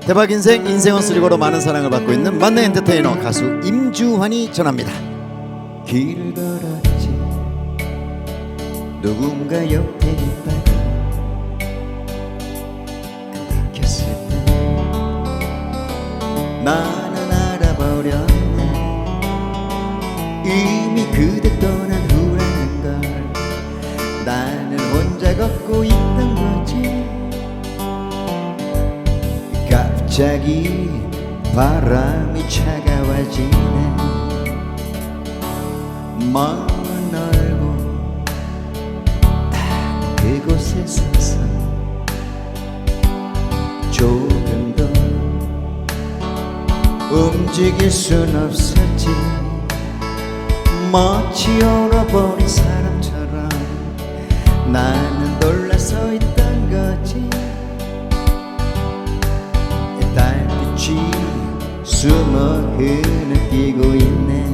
대박 인생 인생은 쓰리고로 많은 사랑을 받고 있는 만내 엔터테이너 가수 임주환이 전합니다. 길을 걸었지. 누군가 옆에 있다가 느꼈을 때 나는 알아버렸네. 이미 그대 떠난 후라는 걸 나는 혼자 걷고 있던 갑자기 바람이 차가워지네. 마음은 넓고 딱 그곳에 서서 조금 더 움직일 순 없었지. 마치 얼어버린 사람처럼 나는 놀라서 있던 달빛이 숨어 흐느끼고 있네.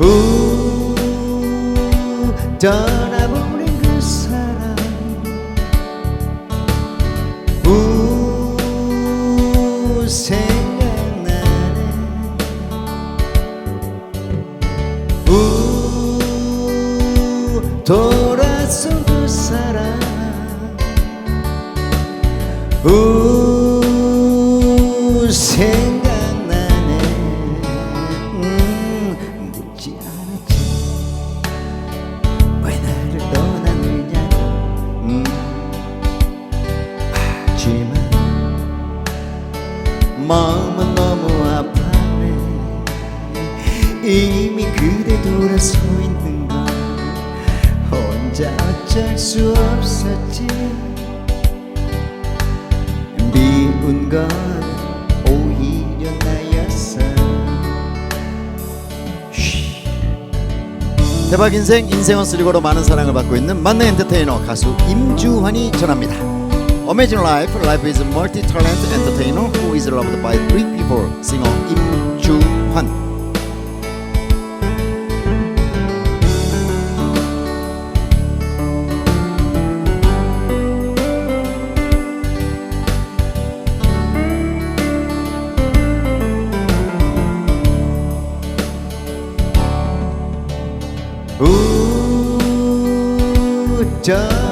우 떠나보낸 그 사람. 우 생각나네. 우 돌아 마음은 너무 아파네 이미 그대 돌아서 있는 걸 혼자 어쩔 수 없었지. 미운 건 오히려 나였어. 쉬. 대박 인생 인생은 쓰리고로 많은 사랑을 받고 있는 만내 엔터테이너 가수 임주환이 전합니다 Imagine Life. Life is a multi-talented entertainer who is loved by three people. Singer Im Ju Hwan. Ooh, duh.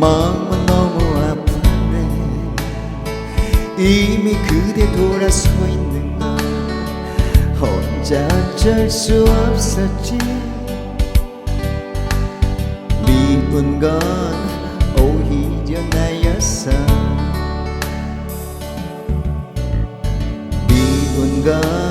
마음은 너무 아프네 이미 그대 돌아서 있는 걸 혼자 어쩔 수 없었지. 미운 건 오히려 나였어. 미운 건